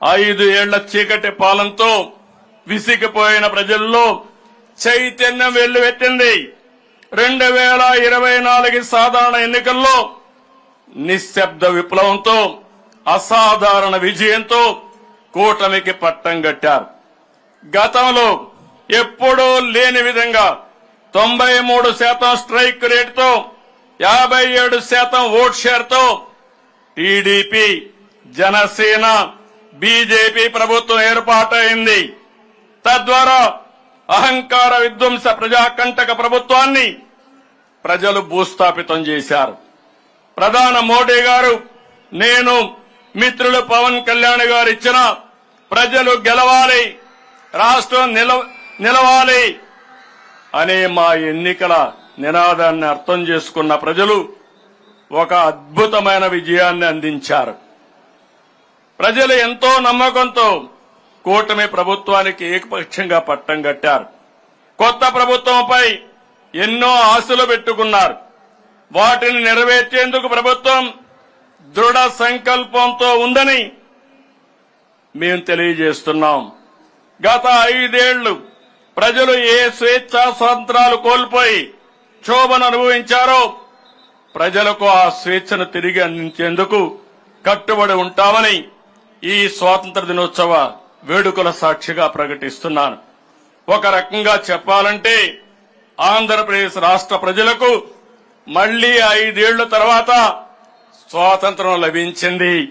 ఐదు ఏళ్ళ చీకటి పాలనతో విసిగిపోయిన ప్రజల్లో చైతన్యం వెల్లువెట్టింది రెండు వేల ఇరవై నాలుగు సాధారణ ఎన్నికల్లో నిశ్శబ్ద విప్లవంతో అసాధారణ విజయంతో కూటమికి పట్టం కట్టారు. గతంలో ఎప్పుడూ లేని విధంగా తొంభై మూడు శాతం స్ట్రైక్ రేటుతో యాభై ఏడు శాతం ఓట్ షేర్తో టీడీపీ జనసేన బీజేపీ ప్రభుత్వం ఏర్పాటైంది. తద్వారా అహంకార విధ్వంస ప్రజాకంటక ప్రభుత్వాన్ని ప్రజలు భూస్థాపితం చేశారు. ప్రధాన మోడీ గారు నేను మిత్రులు పవన్ కళ్యాణ్ గారు ఇచ్చిన ప్రజలు గెలవాలి రాష్ట్రం నిలవ నిలవాలి అనే మా ఎన్నికల నినాదాన్ని అర్థం చేసుకున్న ప్రజలు ఒక అద్భుతమైన విజయాన్ని అందించారు. ప్రజలు ఎంతో నమ్మకంతో కూటమి ప్రభుత్వానికి ఏకపక్షంగా పట్టం కట్టారు. కొత్త ప్రభుత్వంపై ఎన్నో ఆశలు పెట్టుకున్నారు. వాటిని నెరవేర్చేందుకు ప్రభుత్వం దృఢ సంకల్పంతో ఉందని మేము తెలియజేస్తున్నాం. గత ఐదేళ్ళు ప్రజలు ఏ స్వేచ్ఛా స్వాతంత్రాలు కోల్పోయి క్షోభను అనుభవించారో ప్రజలకు ఆ స్వేచ్ఛను తిరిగి అందించేందుకు కట్టుబడి ఉంటామని ఈ స్వాతంత్ర దినోత్సవ వేడుకల సాక్షిగా ప్రకటిస్తున్నాను. ఒక రకంగా చెప్పాలంటే ఆంధ్రప్రదేశ్ రాష్ట్ర ప్రజలకు మళ్ళీ ఐదేళ్ళ తర్వాత స్వాతంత్రం లభించింది.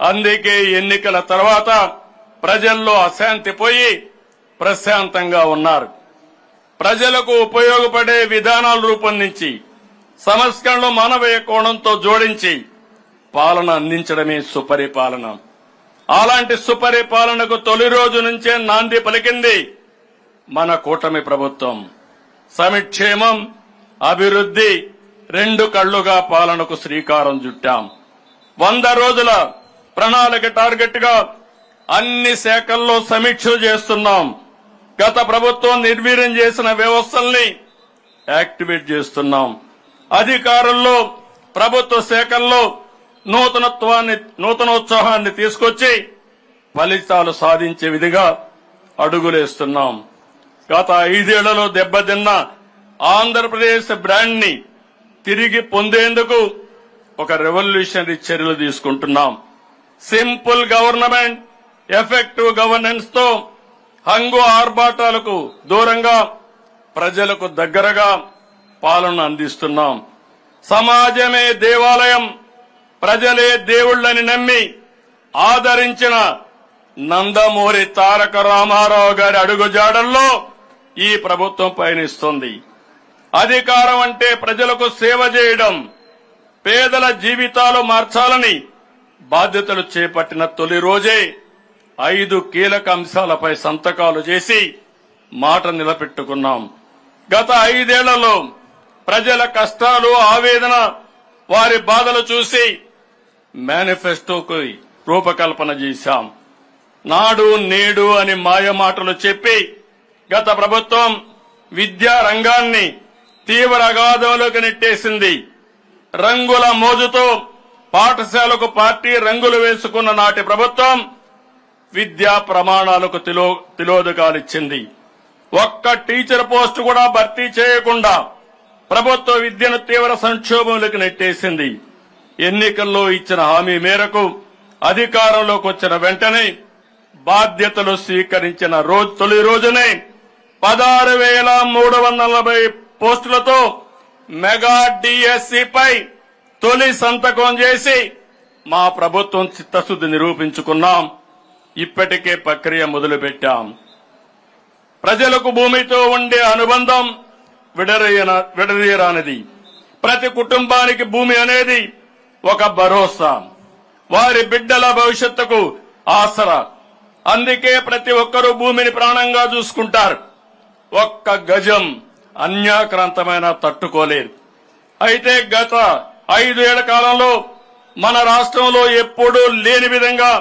అందుకే ఎన్నికల తర్వాత ప్రజల్లో అశాంతి పోయి ప్రశాంతంగా ఉన్నారు. ప్రజలకు ఉపయోగపడే విధానాలు రూపొందించి సంస్కరణలు మానవీయ కోణంతో జోడించి పాలన అందించడమే సుపరిపాలన. అలాంటి సుపరిపాలనకు తొలి రోజు నుంచే నాంది పలికింది మన కూటమి ప్రభుత్వం. సమిక్షేమం అభివృద్ధి రెండు కళ్ళుగా పాలనకు శ్రీకారం చుట్టాం. వంద రోజుల ప్రణాళిక టార్గెట్గా అన్ని శాఖల్లో సమీక్షలు చేస్తున్నాం. గత ప్రభుత్వం నిర్వీర్యం చేసిన వ్యవస్థల్ని యాక్టివేట్ చేస్తున్నాం. అధికారుల్లో ప్రభుత్వ శాఖల్లో నూతనత్వాన్ని నూతనోత్సాహాన్ని తీసుకొచ్చి ఫలితాలు సాధించే విధిగా అడుగులేస్తున్నాం. గత ఐదేళ్ళలో దెబ్బతిన్న ఆంధ్రప్రదేశ్ బ్రాండ్ని తిరిగి పొందేందుకు ఒక రెవల్యూషనరీ చర్యలు తీసుకుంటున్నాం. సింపుల్ గవర్నమెంట్ ఎఫెక్టివ్ గవర్నెన్స్తో హంగు ఆర్భాటాలకు దూరంగా ప్రజలకు దగ్గరగా పాలన అందిస్తున్నాం. సమాజమే దేవాలయం ప్రజలే దేవుళ్ళని నమ్మి ఆదరించిన నందమూరి తారక రామారావు గారి అడుగుజాడల్లో ఈ ప్రభుత్వం పయనిస్తుంది. అధికారం అంటే ప్రజలకు సేవ చేయడం పేదల జీవితాలు మార్చాలని బాధ్యతలు చేపట్టిన తొలి రోజే ఐదు కీలక అంశాలపై సంతకాలు చేసి మాట నిలబెట్టుకున్నాం. గత ఐదేళ్ళలో ప్రజల కష్టాలు ఆవేదన వారి బాధలు చూసి మేనిఫెస్టోకు రూపకల్పన చేశాం. నాడు నేడు అని మాయ మాటలు చెప్పి గత ప్రభుత్వం విద్యా రంగాన్ని తీవ్ర అగాధంలోకి నెట్టేసింది. రంగుల మోజుతో పాఠశాలకు పార్టీ రంగులు వేసుకున్న నాటి ప్రభుత్వం విద్యా ప్రమాణాలకు తిలో తిలోదకాలిచ్చింది ఒక్క టీచర్ పోస్టు కూడా భర్తీ చేయకుండా ప్రభుత్వ విద్యను తీవ్ర సంక్షోభంలోకి నెట్టేసింది. ఎన్నికల్లో ఇచ్చిన హామీ మేరకు అధికారంలోకి వచ్చిన వెంటనే బాధ్యతలు స్వీకరించిన రోజు తొలి రోజునే పదహారు వేల మూడు వందల నలభై పోస్టులతో మెగా డిఎస్సిపై తొలి సంతకం చేసి మా ప్రభుత్వం చిత్తశుద్ధి నిరూపించుకున్నాం. ఇప్పటికే ప్రక్రియ మొదలుపెట్టాం. ప్రజలకు భూమితో ఉండే అనుబంధం విడదీయన విడదీయరానిది. ప్రతి కుటుంబానికి భూమి అనేది ఒక భరోసా. వారి బిడ్డల భవిష్యత్తుకు ఆసరా. అందుకే ప్రతి ఒక్కరూ భూమిని ప్రాణంగా చూసుకుంటారు. ఒక్క గజం అన్యాక్రాంతమైన తట్టుకోలేదు అయితే గత ఐదు ఏళ్ళ కాలంలో మన రాష్ట్రంలో ఎప్పుడూ లేని విధంగా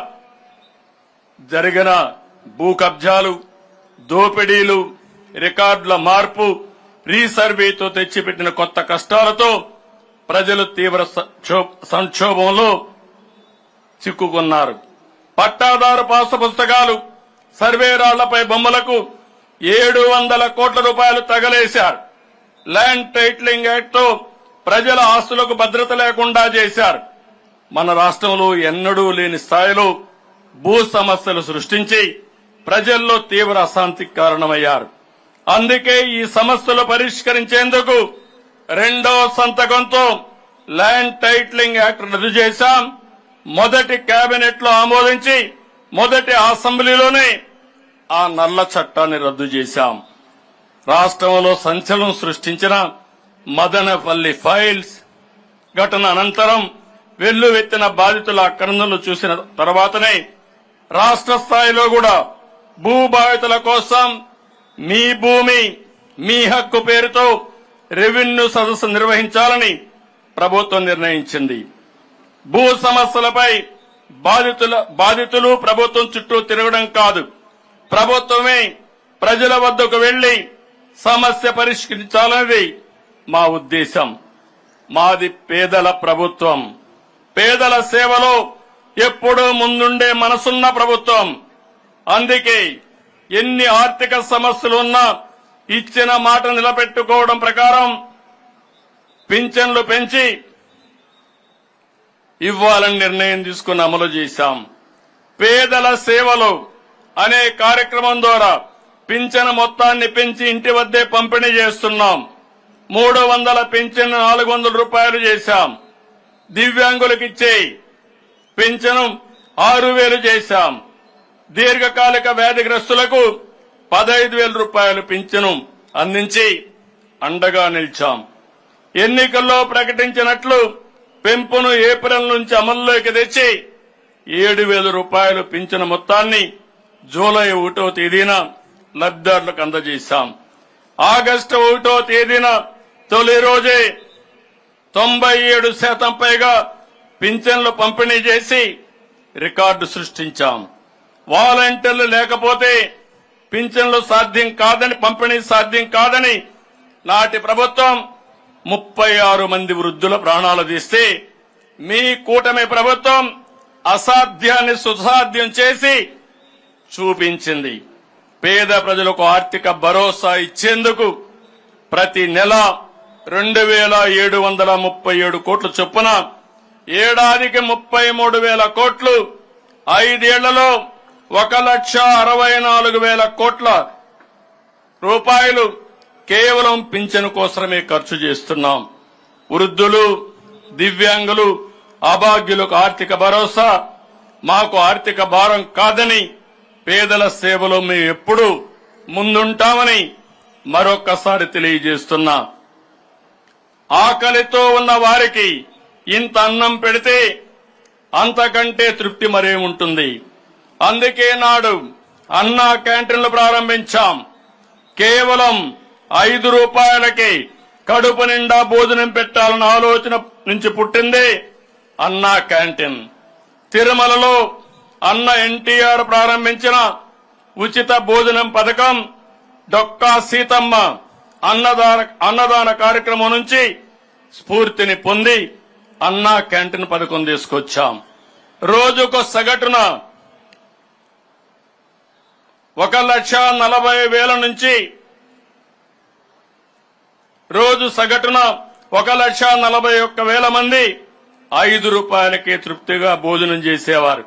జరిగిన భూ కబ్జాలు దోపిడీలు రికార్డుల మార్పు రీసర్వేతో తెచ్చిపెట్టిన కొత్త కష్టాలతో ప్రజలు తీవ్ర సంక్షోభంలో చిక్కుకున్నారు. పట్టాదారు పాస పుస్తకాలు సర్వే రాళ్ళపై బొమ్మలకు ఏడు వందల కోట్ల రూపాయలు తగలేశారు. ల్యాండ్ టైట్లింగ్ యాక్ట్తో ప్రజల ఆస్తులకు భద్రత లేకుండా చేశారు. మన రాష్ట్రంలో ఎన్నడూ లేని స్థాయిలో భూ సమస్యలు సృష్టించి ప్రజల్లో తీవ్ర అశాంతికి కారణమయ్యారు. అందుకే ఈ సమస్యలు పరిష్కరించేందుకు రెండో సంతకంతో ల్యాండ్ టైటిలింగ్ యాక్ట్ రద్దు చేశాం. మొదటి కేబినెట్లో ఆమోదించి మొదటి అసెంబ్లీలోనే ఆ నల్ల చట్టాన్ని రద్దు చేశాం. రాష్ట్రంలో సంచలనం సృష్టించిన మదనపల్లి ఫైల్స్ ఘటన అనంతరం వెల్లువెత్తిన బాధితుల ఆక్రందనలు చూసిన తర్వాతనే రాష్ట్ర స్థాయిలో కూడా భూ బాధితుల కోసం మీ భూమి మీ హక్కు పేరుతో రెవెన్యూ సదస్సు నిర్వహించాలని ప్రభుత్వం నిర్ణయించింది. భూ సమస్యలపై బాధితుల బాధితులు ప్రభుత్వం చుట్టూ తిరగడం కాదు. ప్రభుత్వమే ప్రజల వద్దకు వెళ్ళి సమస్య పరిష్కరించాలనేది మా ఉద్దేశం. మాది పేదల ప్రభుత్వం. పేదల సేవలో ఎప్పుడూ ముందుండే మనసున్న ప్రభుత్వం. అందుకే ఎన్ని ఆర్థిక సమస్యలు ఉన్నా ఇచ్చిన మాట నిలబెట్టుకోవడం ప్రకారం పింఛన్లు పెంచి ఇవ్వాలని నిర్ణయం తీసుకుని అమలు చేశాం. పేదల సేవలు అనే కార్యక్రమం ద్వారా పింఛన్ మొత్తాన్ని పెంచి ఇంటి వద్దే పంపిణీ చేస్తున్నాం. మూడు వందల పింఛన్ నాలుగు వందల రూపాయలు చేశాం. దివ్యాంగులకు ఇచ్చే పింఛను ఆరు వేలు చేశాం. దీర్ఘకాలిక వ్యాధిగ్రస్తులకు పదహైదు వేల రూపాయలు పింఛను అందించి అండగా నిలిచాం. ఎన్నికల్లో ప్రకటించినట్లు పెంపును ఏప్రిల్ నుంచి అమల్లోకి తెచ్చి ఏడు వేల రూపాయలు పింఛన మొత్తాన్ని జూలై ఒకటో తేదీన లబ్ధిదారులకు అందజేశాం. ఆగస్టు ఒకటో తేదీన తొలి రోజే తొంభై ఏడు శాతం పైగా పింఛన్లు పంపిణీ చేసి రికార్డు సృష్టించాం. వాలంటీర్లు లేకపోతే పింఛన్లు సాధ్యం కాదని పంపిణీ సాధ్యం కాదని నాటి ప్రభుత్వం ముప్పై ఆరు మంది వృద్ధుల ప్రాణాలు తీస్తే మీ కూటమి ప్రభుత్వం అసాధ్యాన్ని సుసాధ్యం చేసి చూపించింది. పేద ప్రజలకు ఆర్థిక భరోసా ఇచ్చేందుకు ప్రతి నెల రెండు వేల ఏడు వందల ముప్పై ఏడు కోట్ల చొప్పున ఏడాదికి ముప్పై మూడు వేల కోట్లు ఐదేళ్ళలో ఒక లక్ష అరవై నాలుగు వేల కోట్ల రూపాయలు కేవలం పింఛను కోసమే ఖర్చు చేస్తున్నాం. వృద్ధులు దివ్యాంగులు అభాగ్యులకు ఆర్థిక భరోసా మాకు ఆర్థిక భారం కాదని పేదల సేవలో మేము ఎప్పుడూ ముందుంటామని మరొక్కసారి తెలియజేస్తున్నా. ఆకలితో ఉన్న వారికి ఇంత అన్నం పెడితే అంతకంటే తృప్తి మరేముంటుంది? అందుకే నాడు అన్నా క్యాంటీన్లు ప్రారంభించాం. కేవలం ఐదు రూపాయలకి కడుపు నిండా భోజనం పెట్టాలన్న ఆలోచన నుంచి పుట్టింది అన్నా క్యాంటీన్. తిరుమలలో అన్న ఎన్టీఆర్ ప్రారంభించిన ఉచిత భోజనం పథకం డొక్కా సీతమ్మ అన్నదాన అన్నదాన కార్యక్రమం నుంచి స్ఫూర్తిని పొంది అన్నా క్యాంటీన్ పథకం తీసుకొచ్చాం. రోజుకు సగటున ఒక లక్ష నలభై వేల నుంచి రోజు సగటున ఒక లక్ష నలభై ఒక్క వేల మంది ఐదు రూపాయలకే తృప్తిగా భోజనం చేసేవారు.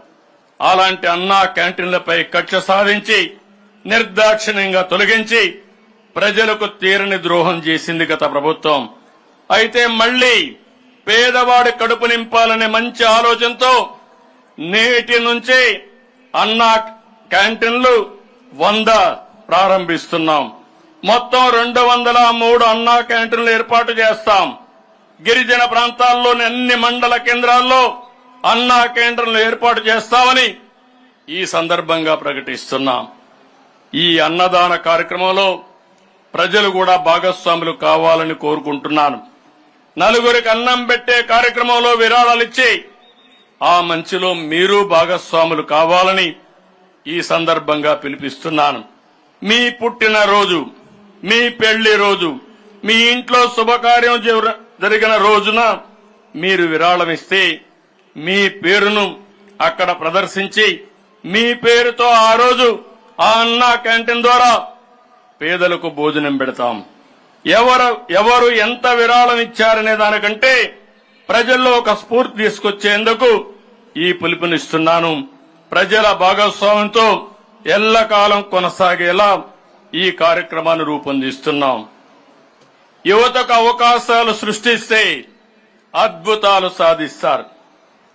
అలాంటి అన్నా క్యాంటీన్లపై కక్ష సాధించి నిర్దాక్షిణ్యంగా తొలగించి ప్రజలకు తీరని ద్రోహం చేసింది గత ప్రభుత్వం. అయితే మళ్ళీ పేదవాడి కడుపు నింపాలనే మంచి ఆలోచనతో నేటి నుంచి అన్నా క్యాంటీన్లు వంద ప్రారంభిస్తున్నాం. మొత్తం రెండు వందల మూడు అన్నా క్యాంటీన్లు ఏర్పాటు చేస్తాం. గిరిజన ప్రాంతాల్లోని అన్ని మండల కేంద్రాల్లో అన్నా కేంద్రంలో ఏర్పాటు చేస్తామని ఈ సందర్భంగా ప్రకటిస్తున్నాం. ఈ అన్నదాన కార్యక్రమంలో ప్రజలు కూడా భాగస్వాములు కావాలని కోరుకుంటున్నాను. నలుగురికి అన్నం పెట్టే కార్యక్రమంలో విరాళాలిచ్చి ఆ మంచిలో మీరు భాగస్వాములు కావాలని ఈ సందర్భంగా పిలిపిస్తున్నాను. మీ పుట్టిన రోజు మీ పెళ్ళి రోజు మీ ఇంట్లో శుభకార్యం జరిగిన రోజున మీరు విరాళమిస్తే మీ పేరును అక్కడ ప్రదర్శించి మీ పేరుతో ఆ రోజు ఆ అన్నా క్యాంటీన్ ద్వారా పేదలకు భోజనం పెడతాం. ఎవరు ఎవరు ఎంత విరాళం ఇచ్చారనే దానికంటే ప్రజల్లో ఒక స్ఫూర్తి తీసుకొచ్చేందుకు ఈ పిలుపునిస్తున్నాను. ప్రజల భాగస్వామ్యంతో ఎల్లకాలం కొనసాగేలా ఈ కార్యక్రమాన్ని రూపొందిస్తున్నాం. యువతకు అవకాశాలు సృష్టిస్తే అద్భుతాలు సాధిస్తారు.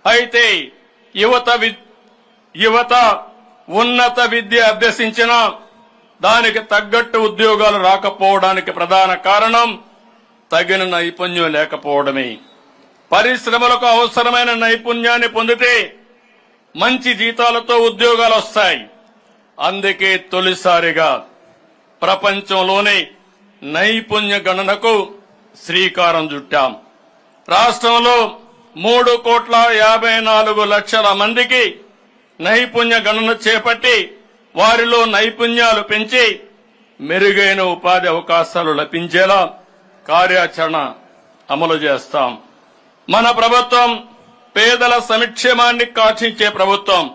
అయితే యువత వి- యువత ఉన్నత విద్య అభ్యసించిన దానికి తగ్గట్టు ఉద్యోగాలు రాకపోవడానికి ప్రధాన కారణం తగిన నైపుణ్యం లేకపోవడమే. పరిశ్రమలకు అవసరమైన నైపుణ్యాన్ని పొందితే మంచి జీతాలతో ఉద్యోగాలు వస్తాయి. అందుకే తొలిసారిగా ప్రపంచంలోనే నైపుణ్య గణనకు శ్రీకారం చుట్టాం. రాష్ట్రంలో మూడు కోట్ల యాభై నాలుగు లక్షల మందికి నైపుణ్య గణన చేపట్టి వారిలో నైపుణ్యాలు పెంచి మెరుగైన ఉపాధి అవకాశాలు లభించేలా కార్యాచరణ అమలు చేస్తాం. మన ప్రభుత్వం పేదల సంక్షేమాన్ని కాక్షించే ప్రభుత్వం.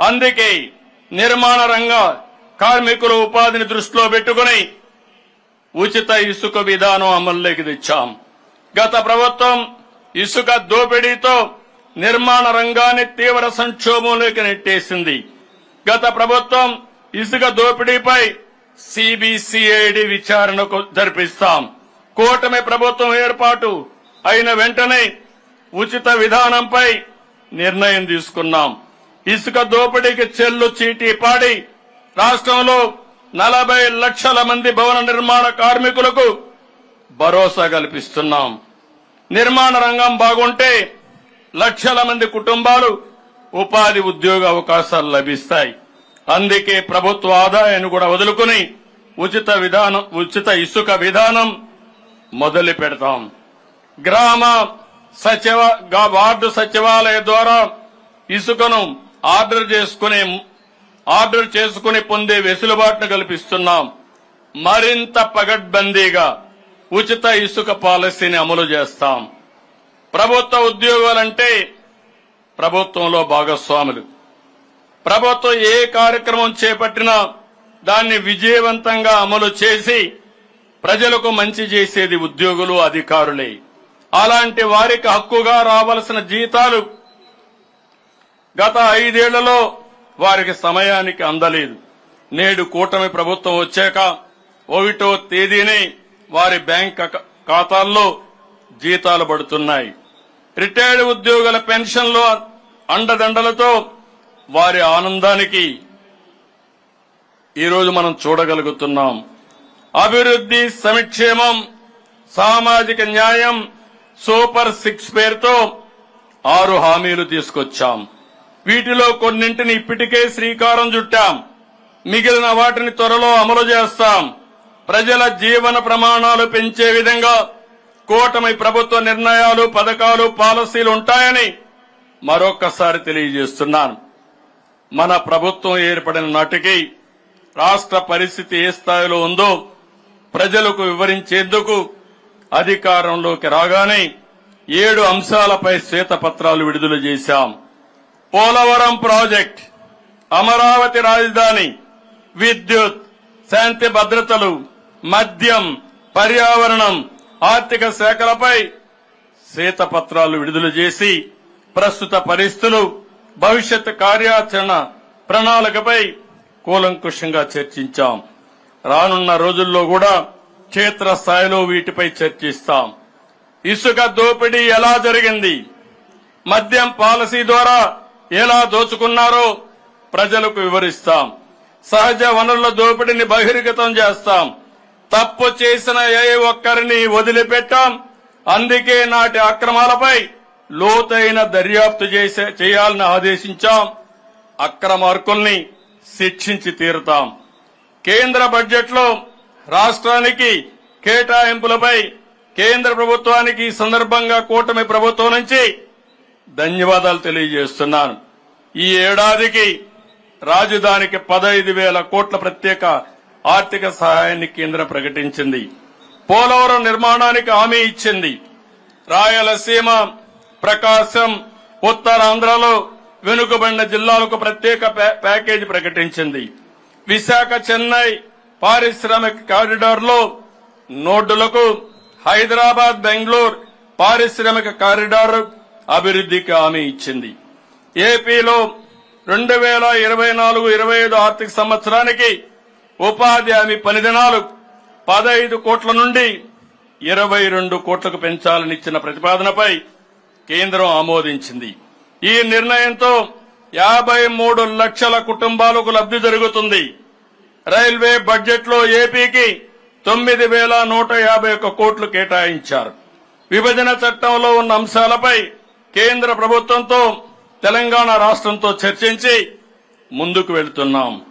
అందుకే నిర్మాణ రంగ కార్మికుల ఉపాధిని దృష్టిలో పెట్టుకుని ఉచిత ఇసుక విధానం అమల్లోకి తెచ్చాం. గత ప్రభుత్వం ఇసుక దోపిడీతో నిర్మాణ రంగాన్ని తీవ్ర సంక్షోభంలోకి నెట్టేసింది. గత ప్రభుత్వం ఇసుక దోపిడీపై సిబిసిఐడి విచారణకు జరిపిస్తాం. కూటమి ప్రభుత్వం ఏర్పాటు అయిన వెంటనే ఉచిత విధానంపై నిర్ణయం తీసుకున్నాం. ఇసుక దోపిడీకి చెల్లు చీటీ పాడి రాష్ట్రంలో నలభై లక్షల మంది భవన నిర్మాణ కార్మికులకు భరోసా కల్పిస్తున్నాం. నిర్మాణ రంగం బాగుంటే లక్షల మంది కుటుంబాలు ఉపాధి ఉద్యోగ అవకాశాలు లభిస్తాయి. అందుకే ప్రభుత్వ ఆదాయాన్ని కూడా వదులుకుని ఉచిత విధానం ఉచిత ఇసుక విధానం మొదలు పెడతాం. గ్రామ సచివ వార్డు సచివాలయ ద్వారా ఇసుకను ఆర్డర్ చేసుకునే ఆర్డర్ చేసుకుని పొందే వెసులుబాటును కల్పిస్తున్నాం. మరింత పగడ్బందీగా ఉచిత ఇసుక పాలసీని అమలు చేస్తాం. ప్రభుత్వ ఉద్యోగాలంటే ప్రభుత్వంలో భాగస్వాములు. ప్రభుత్వం ఏ కార్యక్రమం చేపట్టినా దాన్ని విజయవంతంగా అమలు చేసి ప్రజలకు మంచి చేసేది ఉద్యోగులు అధికారులే. అలాంటి వారికి హక్కుగా రావలసిన జీతాలు గత ఐదేళ్ళలో వారికి సమయానికి అందలేదు. నేడు కూటమి ప్రభుత్వం వచ్చాక ఒకటో తేదీని వారి బ్యాంక్ ఖాతాల్లో జీతాలు పడుతున్నాయి. రిటైర్డ్ ఉద్యోగుల పెన్షన్లు అండదండలతో వారి ఆనందానికి ఈరోజు మనం చూడగలుగుతున్నాం. అభివృద్ధి సంక్షేమం సామాజిక న్యాయం సూపర్ సిక్స్ పేరుతో ఆరు హామీలు తీసుకొచ్చాం. వీటిలో కొన్నింటిని ఇప్పటికే శ్రీకారం చుట్టాం. మిగిలిన వాటిని త్వరలో అమలు చేస్తాం. ప్రజల జీవన ప్రమాణాలు పెంచే విధంగా కూటమి ప్రభుత్వ నిర్ణయాలు పథకాలు పాలసీలు ఉంటాయని మరొక్కసారి తెలియజేస్తున్నాను. మన ప్రభుత్వం ఏర్పడిన నాటికి రాష్ట్ర పరిస్థితి ఏ స్థాయిలో ఉందో ప్రజలకు వివరించేందుకు అధికారంలోకి రాగానే ఏడు అంశాలపై శ్వేతపత్రాలు విడుదల చేశాం. పోలవరం ప్రాజెక్ట్ అమరావతి రాజధాని విద్యుత్ శాంతి భద్రతలు మద్యం పర్యావరణం ఆర్థిక శాఖలపై శ్వేతపత్రాలు విడుదల చేసి ప్రస్తుత పరిస్థితులు భవిష్యత్ కార్యాచరణ ప్రణాళికపై కూలంకుషంగా చర్చించాం. రానున్న రోజుల్లో కూడా క్షేత్ర స్థాయిలో వీటిపై చర్చిస్తాం. ఇసుక దోపిడీ ఎలా జరిగింది? మద్యం పాలసీ ద్వారా ఎలా దోచుకున్నారో ప్రజలకు వివరిస్తాం. సహజ వనరుల దోపిడీని బహిర్గతం చేస్తాం. తప్పు చేసిన ఏ ఒక్కరిని వదిలిపెట్టాం. అందుకే నాటి అక్రమాలపై లోతైన దర్యాప్తు చేసే చేయాలని ఆదేశించాం. అక్రమార్కుల్ని శిక్షించి తీరుతాం. కేంద్ర బడ్జెట్లో రాష్ట్రానికి కేటాయింపులపై కేంద్ర ప్రభుత్వానికి ఈ సందర్భంగా కూటమి ప్రభుత్వం నుంచి ధన్యవాదాలు తెలియజేస్తున్నాను. ఈ ఏడాదికి రాజధానికి పదహైదు వేల కోట్ల ప్రత్యేక ఆర్థిక సహాయాన్ని కేంద్రం ప్రకటించింది. పోలవరం నిర్మాణానికి హామీ ఇచ్చింది. రాయలసీమ ప్రకాశం ఉత్తరాంధ్రలో వెనుకబడిన జిల్లాలకు ప్రత్యేక ప్యా- ప్యాకేజీ ప్రకటించింది. విశాఖ చెన్నై పారిశ్రామిక కారిడార్లో నోడ్డులకు హైదరాబాద్ బెంగళూరు పారిశ్రామిక కారిడార్ అభివృద్ధికి హామీ ఇచ్చింది. ఏపీలో రెండు వేల ఇరవై నాలుగు ఇరవై ఐదు ఆర్థిక సంవత్సరానికి ఉపాధి హామీ పనిదినాలు పదహైదు కోట్ల నుండి ఇరవై రెండు కోట్లకు పెంచాలని ఇచ్చిన ప్రతిపాదనపై కేంద్రం ఆమోదించింది. ఈ నిర్ణయంతో యాభై మూడు లక్షల కుటుంబాలకు లబ్ధి జరుగుతుంది. రైల్వే బడ్జెట్లో ఏపీకి తొమ్మిది వేల నూట యాభై ఒక్క కోట్లు కేటాయించారు. విభజన చట్టంలో ఉన్న అంశాలపై కేంద్ర ప్రభుత్వంతో తెలంగాణ రాష్ట్రంతో చర్చించి ముందుకు వెళుతున్నాం.